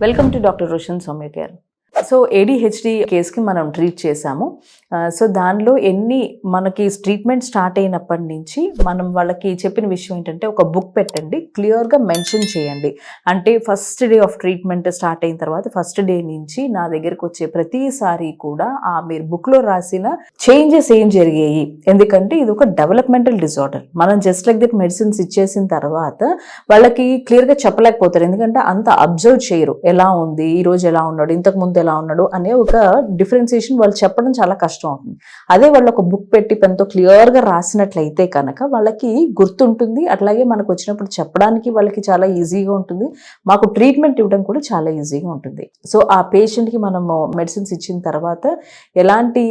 welcome to doctor Roshan Soumya care so ADHD కేసుకి మనం treat చేసాము సో దానిలో ఎన్ని మనకి ట్రీట్మెంట్ స్టార్ట్ అయినప్పటి నుంచి మనం వాళ్ళకి చెప్పిన విషయం ఏంటంటే ఒక బుక్ పెట్టండి క్లియర్గా మెన్షన్ చేయండి. అంటే first day of treatment start అయిన తర్వాత ఫస్ట్ డే నుంచి నా దగ్గరకు వచ్చే ప్రతిసారి కూడా ఆ మీరు బుక్లో రాసిన చేంజెస్ ఏం జరిగాయి? ఎందుకంటే ఇది ఒక డెవలప్మెంటల్ డిజార్డర్ మనం జస్ట్ లైక్ దట్ మెడిసిన్స్ ఇచ్చేసిన తర్వాత వాళ్ళకి క్లియర్గా చెప్పలేకపోతారు. ఎందుకంటే అంత అబ్జర్వ్ చేయరు. ఎలా ఉంది? ఈ రోజు ఎలా ఉన్నాడు? ఇంతకు ముందు ఎలా ఉన్నాడు అనే ఒక డిఫరెన్సియేషన్ వాళ్ళు చెప్పడం చాలా కష్టం అవుతుంది. అదే వాళ్ళు ఒక బుక్ పెట్టి పెన్తో క్లియర్గా రాసినట్లయితే కనుక వాళ్ళకి గుర్తుంటుంది. అట్లాగే మనకు వచ్చినప్పుడు చెప్పడానికి వాళ్ళకి చాలా ఈజీగా ఉంటుంది. మాకు ట్రీట్మెంట్ ఇవ్వడం కూడా చాలా ఈజీగా ఉంటుంది. సో ఆ పేషెంట్కి మనము మెడిసిన్స్ ఇచ్చిన తర్వాత ఎలాంటి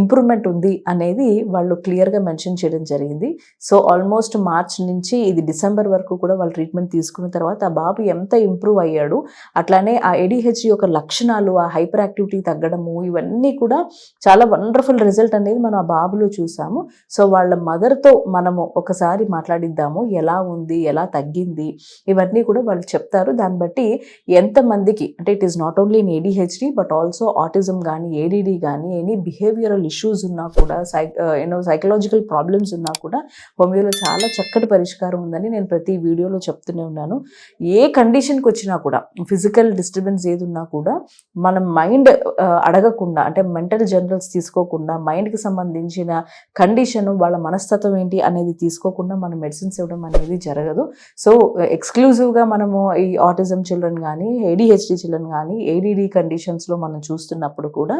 ఇంప్రూవ్మెంట్ ఉంది అనేది వాళ్ళు క్లియర్గా మెన్షన్ చేయడం జరిగింది. సో ఆల్మోస్ట్ మార్చ్ నుంచి ఇది డిసెంబర్ వరకు కూడా వాళ్ళు ట్రీట్మెంట్ తీసుకున్న తర్వాత ఆ బాబు ఎంత ఇంప్రూవ్ అయ్యాడు అట్లానే ఆ ఎడిహెచ్ యొక్క లక్షణాలు ఆ హైపర్ యాక్టివిటీ తగ్గడము ఇవన్నీ కూడా చాలా వండర్ఫుల్ రిజల్ట్ అనేది మనం ఆ బాబులో చూసాము. సో వాళ్ళ మదర్తో మనము ఒకసారి మాట్లాడిద్దాము ఎలా ఉంది ఎలా తగ్గింది ఇవన్నీ కూడా వాళ్ళు చెప్తారు. దాన్ని బట్టి ఎంతమందికి అంటే it is not only in ADHD but also autism కానీ ఏడిడి కానీ ఎనీ బిహేవియరల్ ఇష్యూస్ ఉన్నా కూడా సై యూనో సైకలాజికల్ ప్రాబ్లమ్స్ ఉన్నా కూడా హోమియోలో చాలా చక్కటి పరిష్కారం ఉందని నేను ప్రతి వీడియోలో చెప్తూనే ఉన్నాను. ఏ కండిషన్కి వచ్చినా కూడా ఫిజికల్ డిస్టర్బెన్స్ ఏది ఉన్నా కూడా మనం మైండ్ అడగకుండా అంటే మెంటల్ జనరల్స్ తీసుకోకుండా మైండ్కి సంబంధించిన కండిషన్ వాళ్ళ మనస్తత్వం ఏంటి అనేది తీసుకోకుండా మనం మెడిసిన్స్ ఇవ్వడం అనేది జరగదు. సో ఎక్స్క్లూజివ్గా మనము ఈ ఆటిజం చిల్డ్రన్ కానీ ఏడిహెచ్డి చిల్డ్రన్ కానీ ఏడిడి కండిషన్స్లో మనం చూస్తున్నప్పుడు కూడా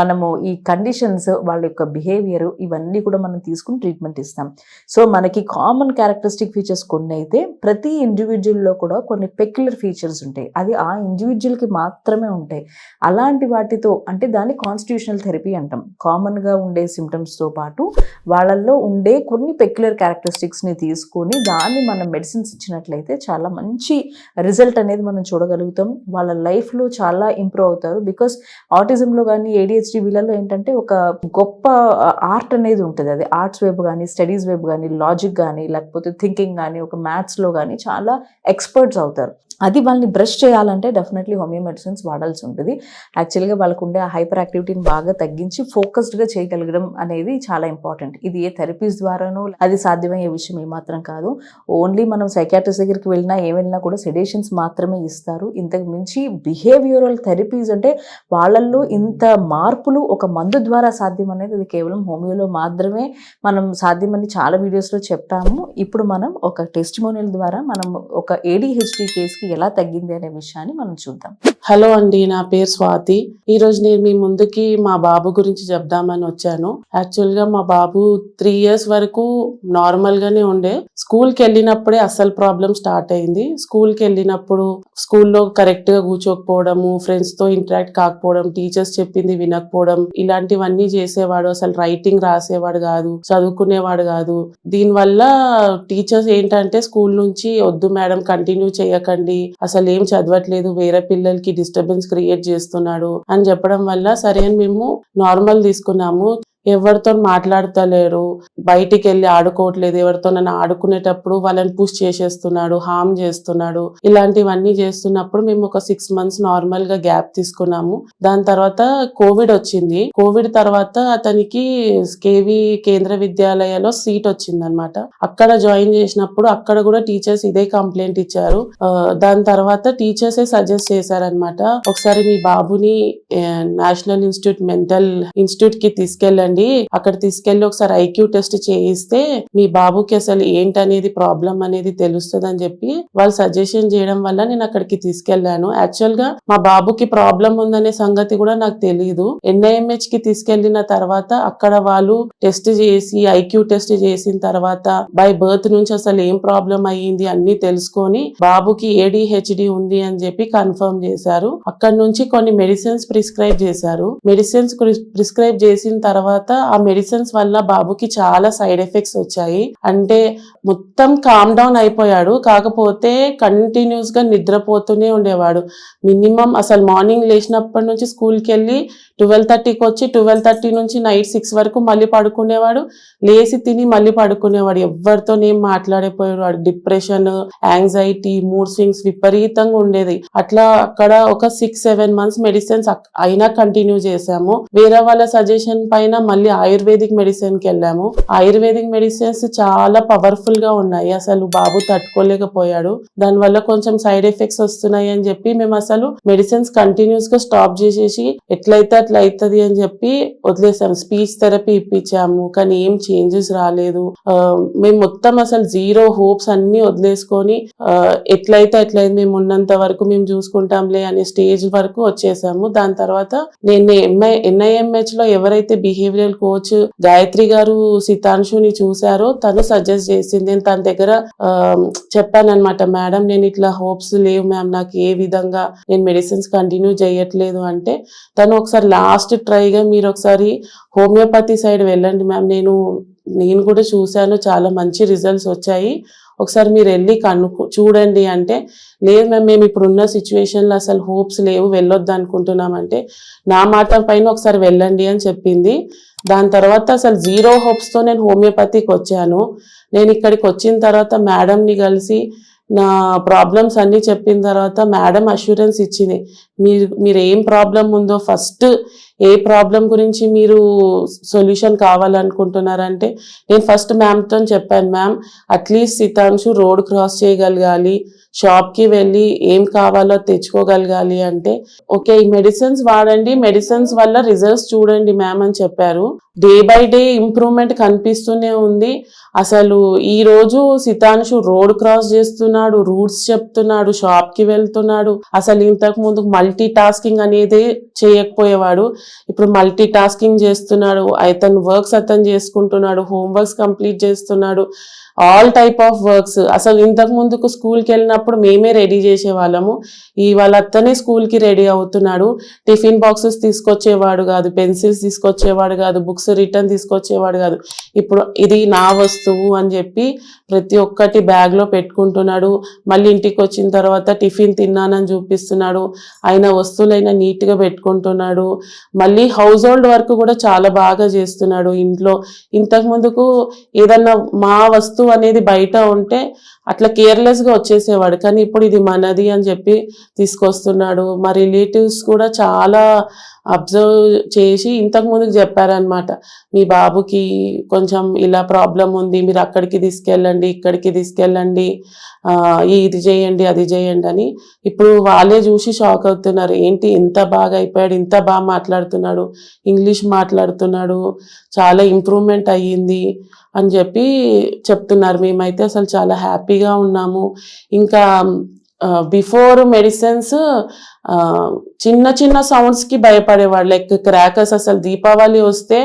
మనము ఈ కండిషన్స్ వాళ్ళ యొక్క బిహేవియర్ ఇవన్నీ కూడా మనం తీసుకుని ట్రీట్మెంట్ ఇస్తాం. సో మనకి కామన్ క్యారెక్టరిస్టిక్ ఫీచర్స్ కొన్ని అయితే ప్రతి ఇండివిజువల్లో కూడా కొన్ని పెక్యులర్ ఫీచర్స్ ఉంటాయి. అది ఆ ఇండివిజువల్కి మాత్రమే ఉంటాయి. అలాంటి వాటితో అంటే దాన్ని కాన్స్టిట్యూషనల్ థెరపీ అంటాం. కామన్గా ఉండే సిమ్టమ్స్తో పాటు వాళ్ళల్లో ఉండే కొన్ని పెక్యులర్ క్యారెక్టరిస్టిక్స్ని తీసుకొని దాన్ని మనం మెడిసిన్స్ ఇచ్చినట్లయితే చాలా మంచి రిజల్ట్ అనేది మనం చూడగలుగుతాం. వాళ్ళ లైఫ్లో చాలా ఇంప్రూవ్ అవుతారు. బికాస్ ఆటిజంలో కానీ ఏడిహెచ్డి వీళ్ళలో ఏంటంటే ఒక గొప్ప ఆర్ట్ అనేది ఉంటుంది. అది ఆర్ట్స్ వైపు కానీ స్టడీస్ వైపు కానీ లాజిక్ కానీ లేకపోతే థింకింగ్ కానీ ఒక మ్యాథ్స్లో కానీ చాలా ఎక్స్పర్ట్స్ అవుతారు. అది వాళ్ళని బ్రష్ చేయాలంటే డెఫినెట్లీ హోమియో మెడిసిన్స్ వాడాల్సి ఉంటుంది. యాక్చువల్గా వాళ్ళకు ఉండే ఆ హైపర్ యాక్టివిటీని బాగా తగ్గించి ఫోకస్డ్గా చేయగలగడం అనేది చాలా ఇంపార్టెంట్. ఇది ఏ థెరపీస్ ద్వారానో అది సాధ్యమయ్యే విషయం ఏమాత్రం కాదు. ఓన్లీ మనం సైకాట్రిస్ట్ దగ్గరికి వెళ్ళినా ఏం వెళ్ళినా కూడా సెడేషన్స్ మాత్రమే ఇస్తారు. ఇంతకు మించి బిహేవియరల్ థెరపీస్ అంటే వాళ్ళల్లో ఇంత మార్పులు ఒక మందు ద్వారా సాధ్యం అనేది అది కేవలం హోమియోలో మాత్రమే మనం సాధ్యమని చాలా వీడియోస్లో చెప్పాము. ఇప్పుడు మనం ఒక టెస్టిమోనియల్ ద్వారా మనం ఒక ఏడిహెచ్డి కేసుకి ఎలా తగ్గింది అనే విషయాన్ని మనం చూద్దాం. హలో అండి నా పేరు స్వాతి. ఈ రోజు నేను మీ ముందుకి మా బాబు గురించి చెప్దామని వచ్చాను. యాక్చువల్గా మా బాబు త్రీ ఇయర్స్ వరకు నార్మల్ గానే ఉండే. స్కూల్కి వెళ్ళినప్పుడే అసలు ప్రాబ్లం స్టార్ట్ అయింది. స్కూల్కి వెళ్ళినప్పుడు స్కూల్లో కరెక్ట్గా కూర్చోకపోవడము ఫ్రెండ్స్తో ఇంటరాక్ట్ కాకపోవడం టీచర్స్ చెప్పింది వినకపోవడం ఇలాంటివన్నీ చేసేవాడు. అసలు రైటింగ్ రాసేవాడు కాదు చదువుకునేవాడు కాదు. దీనివల్ల టీచర్స్ ఏంటంటే స్కూల్ నుంచి వద్దు మేడం కంటిన్యూ చేయకండి. అసలు ఏం చదవట్లేదు. వేరే పిల్లలకి డిస్టర్బెన్స్ క్రియేట్ చేస్తున్నాడు అని చెప్పడం వల్ల సరే అని మేము నార్మల్ తీసుకున్నాము. ఎవరితో మాట్లాడతలేరు బయటికి వెళ్ళి ఆడుకోవట్లేదు. ఎవరితో నన్ను ఆడుకునేటప్పుడు వాళ్ళని పుష్ చేసేస్తున్నాడు హామ్ చేస్తున్నాడు. ఇలాంటివన్నీ చేస్తున్నప్పుడు మేము ఒక సిక్స్ మంత్స్ నార్మల్గా గ్యాప్ తీసుకున్నాము. దాని తర్వాత కోవిడ్ వచ్చింది. కోవిడ్ తర్వాత అతనికి కేవి కేంద్ర విద్యాలయలో సీట్ వచ్చింది అనమాట అక్కడ జాయిన్ చేసినప్పుడు అక్కడ కూడా టీచర్స్ ఇదే కంప్లైంట్ ఇచ్చారు. దాని తర్వాత టీచర్సే సజెస్ట్ చేశారనమాట ఒకసారి మీ బాబుని నేషనల్ ఇన్స్టిట్యూట్ మెంటల్ ఇన్స్టిట్యూట్కి తీసుకెళ్ళండి అక్కడ తీసుకెళ్ళి ఒకసారి ఐక్యూ టెస్ట్ చేయిస్తే మీ బాబుకి అసలు ఏంటనేది ప్రాబ్లం అనేది తెలుస్తుంది అని చెప్పి వాళ్ళు సజెషన్ చేయడం వల్ల నేను అక్కడికి తీసుకెళ్ళాను యాక్చువల్గా మా బాబుకి ప్రాబ్లం ఉందనే సంగతి కూడా నాకు తెలియదు ఎన్ఐఎంహెచ్కి తీసుకెళ్ళిన తర్వాత అక్కడ వాళ్ళు టెస్ట్ చేసి ఐక్యూ టెస్ట్ చేసిన తర్వాత బై బర్త్ నుంచి అసలు ఏం ప్రాబ్లం అయ్యింది అన్ని తెలుసుకొని బాబుకి ఏడిహెచ్డి ఉంది అని చెప్పి కన్ఫర్మ్ చేశారు. అక్కడ నుంచి కొన్ని మెడిసిన్స్ ప్రిస్క్రైబ్ చేశారు. మెడిసిన్స్ ప్రిస్క్రైబ్ చేసిన తర్వాత తర్వాత ఆ మెడిసిన్స్ వల్ల బాబుకి చాలా సైడ్ ఎఫెక్ట్స్ వచ్చాయి. అంటే మొత్తం కామ్ డౌన్ అయిపోయాడు. కాకపోతే కంటిన్యూస్గా నిద్రపోతూనే ఉండేవాడు. మినిమం అసలు మార్నింగ్ లేచినప్పటి నుంచి స్కూల్కి వెళ్ళి ట్వెల్వ్ థర్టీకి వచ్చి ట్వెల్వ్ థర్టీ నుంచి నైట్ సిక్స్ వరకు మళ్ళీ పడుకునేవాడు. లేచి తిని మళ్ళీ పడుకునేవాడు. ఎవరితో నేను మాట్లాడిపోయాడు డిప్రెషన్ యాంగ్జైటీ మూడ్ స్వింగ్స్ విపరీతంగా ఉండేది. అట్లా అక్కడ ఒక సిక్స్ సెవెన్ మంత్స్ మెడిసిన్స్ అయినా కంటిన్యూ చేసాము వేరే వాళ్ళ సజెషన్ పైన మళ్ళీ ఆయుర్వేదిక్ మెడిసిన్కి వెళ్ళాము. ఆయుర్వేదిక్ మెడిసిన్స్ చాలా పవర్ఫుల్గా ఉన్నాయి. అసలు బాబు తట్టుకోలేకపోయాడు. దానివల్ల కొంచెం సైడ్ ఎఫెక్ట్స్ వస్తున్నాయి అని చెప్పి మేము అసలు మెడిసిన్స్ కంటిన్యూస్గా స్టాప్ చేసేసి ఎట్లయితే అట్లా అవుతుంది అని చెప్పి వదిలేసాము స్పీచ్ థెరపీ ఇప్పించాము. కానీ ఏం చేంజెస్ రాలేదు. మేము మొత్తం అసలు జీరో హోప్స్ అన్ని వదిలేసుకొని ఎట్లయితే ఎట్లయితే అట్లయితే మేము ఉన్నంత వరకు మేము చూసుకుంటాంలే అనే స్టేజ్ వరకు వచ్చేసాము. దాని తర్వాత నేను ఎంఐ ఎన్ఐఎంహెచ్లో ఎవరైతే బిహేవియర్ బిహేవియరల్ కోచ్ గాయత్రి గారు సితాంశుని చూశారో తను సజెస్ట్ చేసింది నేను తన దగ్గర చెప్పాను అనమాట మేడం నేను ఇట్లా హోప్స్ లేవు మ్యామ్ నాకు ఏ విధంగా నేను మెడిసిన్స్ కంటిన్యూ చేయట్లేదు అంటే తను ఒకసారి లాస్ట్ ట్రైగా మీరు ఒకసారి హోమియోపతి సైడ్ వెళ్ళండి మ్యామ్ నేను నేను కూడా చూశాను చాలా మంచి రిజల్ట్స్ వచ్చాయి. ఒకసారి మీరు వెళ్ళి కనుక్కు చూడండి అంటే లేదు మ్యామ్ మేము ఇప్పుడున్న సిచ్యువేషన్లో అసలు హోప్స్ లేవు వెళ్ళొద్దు అనుకుంటున్నామంటే నా మాట పైన ఒకసారి వెళ్ళండి అని చెప్పింది. దాని తర్వాత అసలు జీరో హోప్స్తో నేను హోమియోపతికి వచ్చాను. నేను ఇక్కడికి వచ్చిన తర్వాత మేడంని కలిసి నా ప్రాబ్లమ్స్ అన్నీ చెప్పిన తర్వాత మేడం అష్యూరెన్స్ ఇచ్చింది. మీరు మీరు ఏం ప్రాబ్లం ఉందో ఫస్ట్ ఏ ప్రాబ్లం గురించి మీరు సొల్యూషన్ కావాలనుకుంటున్నారంటే నేను ఫస్ట్ మ్యామ్తో చెప్పాను ma'am at least Sitanshu road cross చేయగలగాలి షాప్కి వెళ్ళి ఏం కావాలో తెచ్చుకోగలగాలి అంటే ఓకే ఈ మెడిసిన్స్ వాడండి మెడిసిన్స్ వల్ల రిజల్ట్స్ చూడండి మ్యామ్ అని చెప్పారు. డే బై డే ఇంప్రూవ్మెంట్ కనిపిస్తూనే ఉంది. అసలు ఈరోజు సితాంశు రోడ్ క్రాస్ చేస్తున్నాడు రూట్స్ చెప్తున్నాడు షాప్కి వెళ్తున్నాడు. అసలు ఇంతకు ముందు మల్టీ టాస్కింగ్ అనేది చేయకపోయేవాడు. ఇప్పుడు మల్టీ టాస్కింగ్ చేస్తున్నాడు అతను వర్క్స్ అతను చేసుకుంటున్నాడు హోంవర్క్స్ కంప్లీట్ చేస్తున్నాడు. ఆల్ టైప్ ఆఫ్ వర్క్స్ అసలు ఇంతకు ముందుకు స్కూల్కి వెళ్ళినప్పుడు మేమే రెడీ చేసేవాళ్ళము. ఇవాళ అత్తనే స్కూల్కి రెడీ అవుతున్నాడు. టిఫిన్ బాక్సెస్ తీసుకొచ్చేవాడు కాదు పెన్సిల్స్ తీసుకొచ్చేవాడు కాదు బుక్స్ రిటర్న్ తీసుకొచ్చేవాడు కాదు. ఇప్పుడు ఇది నా వస్తువు అని చెప్పి ప్రతి ఒక్కటి బ్యాగ్లో పెట్టుకుంటున్నాడు. మళ్ళీ ఇంటికి వచ్చిన తర్వాత టిఫిన్ తిన్నానని చూపిస్తున్నాడు. ఆయన వస్తువులైనా నీట్గా పెట్టుకుంటున్నాడు. మళ్ళీ హౌస్ హోల్డ్ వర్క్ కూడా చాలా బాగా చేస్తున్నాడు ఇంట్లో. ఇంతకు ముందుకు ఏదన్నా మా వస్తువు అనేది బయట ఉంటే అట్లా కేర్లెస్గా వచ్చేసేవాడు. కానీ ఇప్పుడు ఇది మనది అని చెప్పి తీసుకొస్తున్నాడు. మా రిలేటివ్స్ కూడా చాలా అబ్జర్వ్ చేసి ఇంతకు ముందుకు చెప్పారనమాట మీ బాబుకి కొంచెం ఇలా ప్రాబ్లం ఉంది. మీరు అక్కడికి తీసుకెళ్ళండి ఇక్కడికి తీసుకెళ్ళండి. ఇది చేయండి అది చేయండి అని ఇప్పుడు వాళ్ళే చూసి షాక్ అవుతున్నారు. ఏంటి ఇంత బాగా అయిపోయాడు ఇంత బాగా మాట్లాడుతున్నాడు ఇంగ్లీష్ మాట్లాడుతున్నాడు చాలా ఇంప్రూవ్మెంట్ అయ్యింది అని చెప్పి చెప్తున్నారు. మేమైతే అసలు చాలా హ్యాపీగా ఉన్నాము. ఇంకా బిఫోర్ మెడిసిన్స్ చిన్న చిన్న సౌండ్స్కి భయపడేవాడు లైక్ క్రాకర్స్ అసలు దీపావళి వస్తే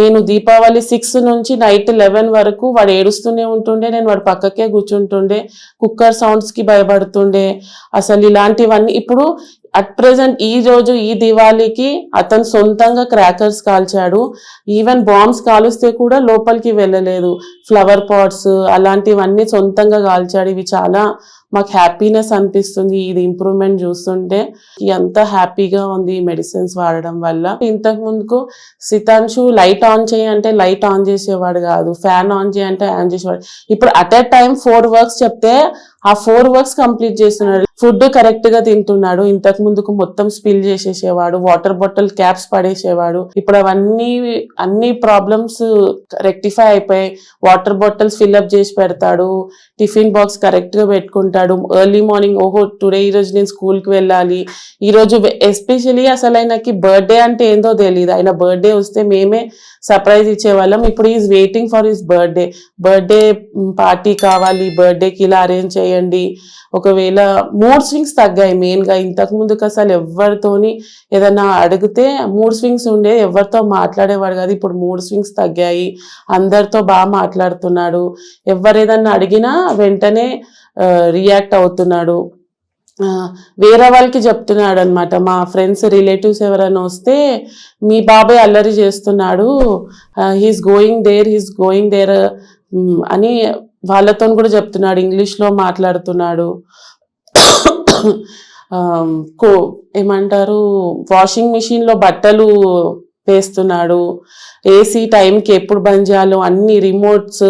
నేను దీపావళి సిక్స్ నుంచి నైట్ లెవెన్ వరకు వాడు ఏడుస్తూనే ఉంటుండే నేను వాడు పక్కకే కూర్చుంటుండే కుక్కర్ సౌండ్స్కి భయపడుతుండే. అసలు ఇలాంటివన్నీ ఇప్పుడు అట్ ప్రెసెంట్ ఈ రోజు ఈ దివాళీకి అతను సొంతంగా క్రాకర్స్ కాల్చాడు. ఈవెన్ బాంబ్స్ కాలుస్తే కూడా లోపలికి వెళ్ళలేదు. ఫ్లవర్ పాట్స్ అలాంటివన్నీ సొంతంగా కాల్చాడు. ఇవి చాలా మాకు హ్యాపీనెస్ అనిపిస్తుంది. ఇది ఇంప్రూవ్మెంట్ చూస్తుంటే ఎంత హ్యాపీగా ఉంది ఈ మెడిసిన్స్ వాడడం వల్ల. ఇంతకు ముందుకు సితాంశు లైట్ ఆన్ చేయంటే లైట్ ఆన్ చేసేవాడు కాదు. ఫ్యాన్ ఆన్ చేయంటే ఆన్ చేసేవాడు. ఇప్పుడు at a time four works చెప్తే ఆ ఫోర్ వర్క్స్ కంప్లీట్ చేస్తున్నాడు. ఫుడ్ కరెక్ట్గా తింటున్నాడు. ఇంతకు ముందుకు మొత్తం స్పిల్ చేసేసేవాడు. వాటర్ బాటిల్ క్యాప్స్ పడేసేవాడు. ఇప్పుడు అవన్నీ అన్ని ప్రాబ్లమ్స్ రెక్టిఫై అయిపోయాయి. వాటర్ బాటిల్స్ ఫిల్అప్ చేసి పెడతాడు. టిఫిన్ బాక్స్ కరెక్ట్గా పెట్టుకుంటాడు. ఎర్లీ మార్నింగ్ ఓహో టుడే ఈ రోజు నేను స్కూల్కి వెళ్ళాలి. ఈరోజు ఎస్పెషలీ అసలు ఆయనకి బర్త్డే అంటే ఏందో తెలియదు ఆయన బర్త్డే వస్తే మేమే సర్ప్రైజ్ ఇచ్చేవాళ్ళం. ఇప్పుడు is waiting for his birthday. Birthday party కావాలి. బర్త్డేకి ఇలా అరేంజ్ చేయండి. ఒకవేళ మూడ్ స్వింగ్స్ తగ్గాయి మెయిన్గా. ఇంతకు ముందుకు అసలు ఎవరితోని ఏదైనా అడిగితే మూడ్ స్వింగ్స్ ఉండే ఎవరితో మాట్లాడేవాడు కాదు. ఇప్పుడు మూడ్ స్వింగ్స్ తగ్గాయి. అందరితో బాగా మాట్లాడుతున్నాడు. ఎవరేదన్నా అడిగినా వెంటనే రియాక్ట్ అవుతున్నాడు. వేరే వాళ్ళకి చెప్తున్నాడు అనమాట మా ఫ్రెండ్స్ రిలేటివ్స్ ఎవరైనా వస్తే మీ బాబాయ్ అల్లరి చేస్తున్నాడు. He's going there he's going there అని వాళ్ళతో కూడా చెప్తున్నాడు. ఇంగ్లీష్లో మాట్లాడుతున్నాడు. కో ఏమంటారు? వాషింగ్ మిషన్లో బట్టలు వేస్తున్నాడు. ఏసీ టైంకి ఎప్పుడు బంద్ చేయాలో అన్ని రిమోట్స్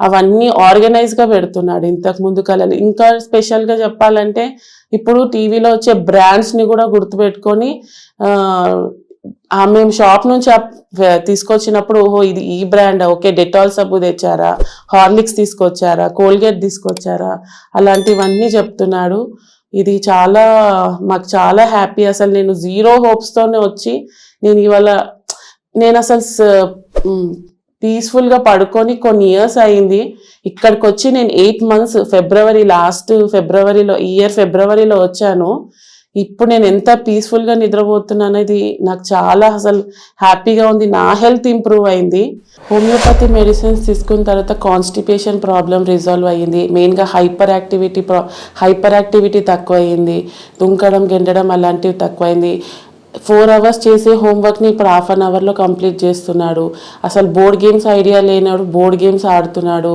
అవన్నీ ఆర్గనైజ్గా పెడుతున్నాడు ఇంతకు ముందు కలలు. ఇంకా స్పెషల్గా చెప్పాలంటే ఇప్పుడు టీవీలో వచ్చే బ్రాండ్స్ని కూడా గుర్తుపెట్టుకొని మేము షాప్ నుంచి అప్- తీసుకొచ్చినప్పుడు ఓహో ఇది ఈ బ్రాండ్ ఓకే డెటాల్ సబ్బు తెచ్చారా హార్లిక్స్ తీసుకొచ్చారా కోల్గేట్ తీసుకొచ్చారా అలాంటివన్నీ చెప్తున్నాడు. ఇది చాలా మాకు చాలా హ్యాపీ. అసలు నేను జీరో హోప్స్తోనే వచ్చి నేను ఇవాళ నేను అసలు పీస్ఫుల్గా పడుకొని కొన్ని ఇయర్స్ అయింది. ఇక్కడికి వచ్చి నేను ఎయిట్ మంత్స్ ఫిబ్రవరి లాస్ట్ ఫిబ్రవరిలో ఇయర్ ఫిబ్రవరిలో వచ్చాను. ఇప్పుడు నేను ఎంత పీస్ఫుల్గా నిద్రపోతున్నాను అనేది నాకు చాలా అసలు హ్యాపీగా ఉంది. నా హెల్త్ ఇంప్రూవ్ అయింది. హోమియోపతి మెడిసిన్స్ తీసుకున్న తర్వాత కాన్స్టిపేషన్ ప్రాబ్లం రిజాల్వ్ అయ్యింది. మెయిన్గా హైపర్ యాక్టివిటీ ప్రా హైపర్ యాక్టివిటీ తక్కువ అయింది దుంకడం గెండడం అలాంటివి తక్కువైంది ఫోర్ అవర్స్ చేసే హోంవర్క్ని ఇప్పుడు హాఫ్ అన్ అవర్లో కంప్లీట్ చేస్తున్నాడు. అసలు బోర్డ్ గేమ్స్ ఐడియా లేనాడు బోర్డ్ గేమ్స్ ఆడుతున్నాడు.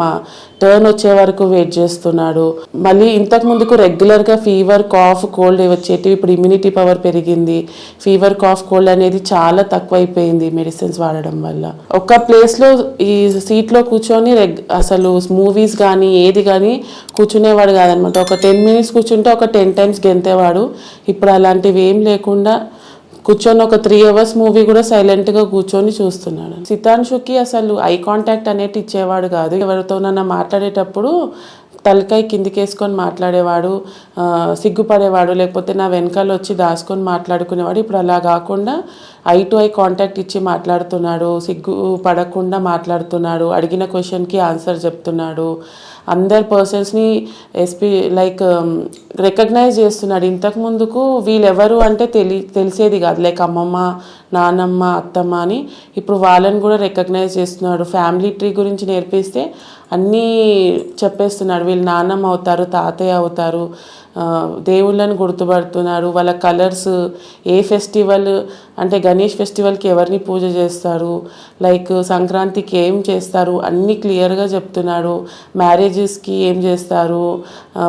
మా టర్న్ వచ్చే వరకు వెయిట్ చేస్తున్నాడు. మళ్ళీ ఇంతకు ముందుకు రెగ్యులర్గా ఫీవర్ కాఫ్ కోల్డ్ వచ్చేటివి ఇప్పుడు ఇమ్యూనిటీ పవర్ పెరిగింది. ఫీవర్ కాఫ్ కోల్డ్ అనేది చాలా తక్కువైపోయింది మెడిసిన్స్ వాడడం వల్ల. ఒక ప్లేస్లో ఈ సీట్లో కూర్చొని రెగ్ అసలు మూవీస్ కానీ ఏది కానీ కూర్చునేవాడు కాదనమాట. ఒక టెన్ మినిట్స్ కూర్చుంటే ఒక టెన్ టైమ్స్ గెంతేవాడు. ఇప్పుడు అలాంటివి ఏం లేకుండా కూర్చొని ఒక త్రీ అవర్స్ మూవీ కూడా సైలెంట్గా కూర్చొని చూస్తున్నాడు. సితాన్షుకి అసలు ఐ కాంటాక్ట్ అనేది ఇచ్చేవాడు కాదు. ఎవరితోనన్నా మాట్లాడేటప్పుడు తలకాయ కిందికేసుకొని మాట్లాడేవాడు సిగ్గుపడేవాడు లేకపోతే నా వెనకాల వచ్చి దాచుకొని మాట్లాడుకునేవాడు. ఇప్పుడు అలా కాకుండా ఐ టు ఐ కాంటాక్ట్ ఇచ్చి మాట్లాడుతున్నాడు సిగ్గు పడకుండా మాట్లాడుతున్నాడు అడిగిన క్వశ్చన్కి ఆన్సర్ చెప్తున్నాడు. అందరు పర్సన్స్ని ఎస్పీ లైక్ రికగ్నైజ్ చేస్తున్నాడు. ఇంతకు ముందుకు వీళ్ళెవరు అంటే తెలి తెలిసేది కాదు. లైక్ అమ్మమ్మ నానమ్మ అత్తమ్మ అని. ఇప్పుడు వాళ్ళని కూడా రికగ్నైజ్ చేస్తున్నాడు. ఫ్యామిలీ ట్రీ గురించి నేర్పిస్తే అన్నీ చెప్పేస్తున్నాడు వీళ్ళు నాన్నమ్మ అవుతారు తాతయ్య అవుతారు. దేవుళ్ళని గుర్తుపడుతున్నారు. వాళ్ళ కలర్స్ ఏ ఫెస్టివల్ అంటే గణేష్ ఫెస్టివల్కి ఎవరిని పూజ చేస్తారు? లైక్ సంక్రాంతికి ఏం చేస్తారు? అన్నీ క్లియర్గా చెప్తున్నాడు మ్యారేజెస్కి ఏం చేస్తారు?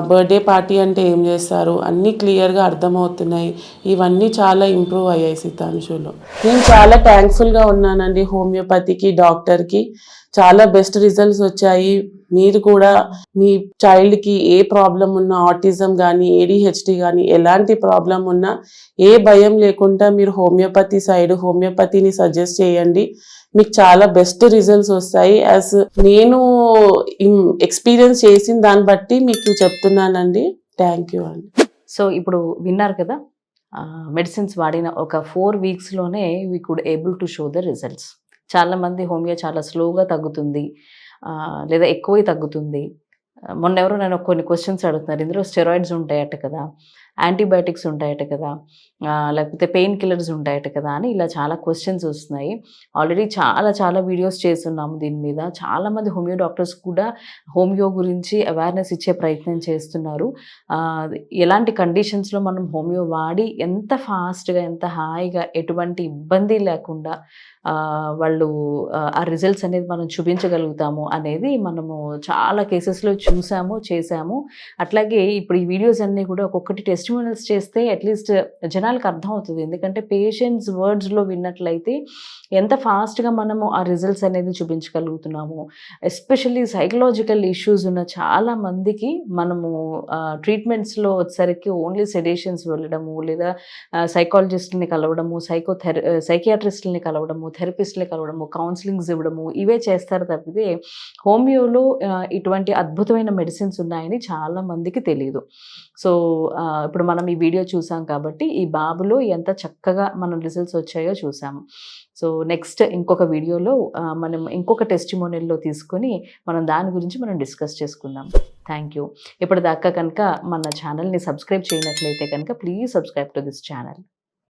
బర్త్డే పార్టీ అంటే ఏం చేస్తారు? అన్నీ క్లియర్గా అర్థమవుతున్నాయి. ఇవన్నీ చాలా ఇంప్రూవ్ అయ్యాయి సీతాంశులో. నేను చాలా థ్యాంక్ఫుల్గా ఉన్నానండి హోమియోపతికి డాక్టర్కి. చాలా బెస్ట్ రిజల్ట్స్ వచ్చాయి. మీరు కూడా మీ చైల్డ్కి ఏ ప్రాబ్లం ఉన్నా ఆటిజం కానీ ఏడిహెచ్డి కానీ ఎలాంటి ప్రాబ్లం ఉన్నా ఏ భయం లేకుండా మీరు హోమియోపతి సైడ్ హోమియోపతిని సజెస్ట్ చేయండి. మీకు చాలా బెస్ట్ రిజల్ట్స్ వస్తాయి. యాజ్ నేను ఎక్స్పీరియన్స్ చేసిన దాన్ని బట్టి మీకు చెప్తున్నానండి. థ్యాంక్ యూ అండి. సో ఇప్పుడు విన్నారు కదా మెడిసిన్స్ వాడిన ఒక four వీక్స్లోనే we could able to show the results చాలామంది హోమియో చాలా స్లోగా తగ్గుతుంది. లేదా ఎక్కువ తగ్గుతుంది. మొన్న ఎవరో నన్ను కొన్ని క్వశ్చన్స్ అడుగుతున్నారు. ఇందులో స్టెరాయిడ్స్ ఉంటాయట కదా. యాంటీబయాటిక్స్ ఉంటాయట కదా. లేకపోతే పెయిన్ కిల్లర్స్ ఉంటాయట కదా అని ఇలా చాలా క్వశ్చన్స్ వస్తున్నాయి. ఆల్రెడీ చాలా చాలా వీడియోస్ చేస్తున్నాము దీని మీద. చాలామంది హోమియో డాక్టర్స్ కూడా హోమియో గురించి అవేర్నెస్ ఇచ్చే ప్రయత్నం చేస్తున్నారు. ఎలాంటి కండిషన్స్లో మనం హోమియో వాడి ఎంత ఫాస్ట్గా ఎంత హాయిగా ఎటువంటి ఇబ్బంది లేకుండా వాళ్ళు ఆ, రిజల్ట్స్ అనేది మనం చూపించగలుగుతాము అనేది మనము చాలా కేసెస్లో చూసాము చేసాము. అట్లాగే ఇప్పుడు ఈ వీడియోస్ అన్నీ కూడా ఒక్కొక్కటి టెస్టిమోనల్స్ చేస్తే అట్లీస్ట్ జనాలకు అర్థమవుతుంది. ఎందుకంటే పేషెంట్స్ వర్డ్స్లో విన్నట్లయితే ఎంత ఫాస్ట్గా మనము ఆ రిజల్ట్స్ అనేది చూపించగలుగుతున్నాము. ఎస్పెషల్లీ సైకలాజికల్ ఇష్యూస్ ఉన్న చాలా మందికి మనము ట్రీట్మెంట్స్లో వచ్చేసరికి ఓన్లీ సెడేషన్స్ వెళ్ళడము లేదా సైకాలజిస్ట్ని కలవడము సైకోథెర సైకియాట్రిస్ట్ని కలవడము థెరపిస్ట్ని కలవడము కౌన్సిలింగ్స్ ఇవ్వడము ఇవే చేస్తారు తప్పితే హోమియోలో ఇటువంటి అద్భుతమైన మెడిసిన్స్ ఉన్నాయని చాలా మందికి తెలియదు సో ఇప్పుడు ఇప్పుడు మనం ఈ వీడియో చూసాం కాబట్టి ఈ బాబులో ఎంత చక్కగా మనం రిజల్ట్స్ వచ్చాయో చూసాము. సో నెక్స్ట్ ఇంకొక వీడియోలో మనం ఇంకొక టెస్టిమోనియల్లో తీసుకొని మనం దాని గురించి మనం డిస్కస్ చేసుకుందాం. థ్యాంక్ యూ ఇప్పటిదాకా కనుక మన ఛానల్ని సబ్స్క్రైబ్ చేయనట్లయితే కనుక please subscribe to this channel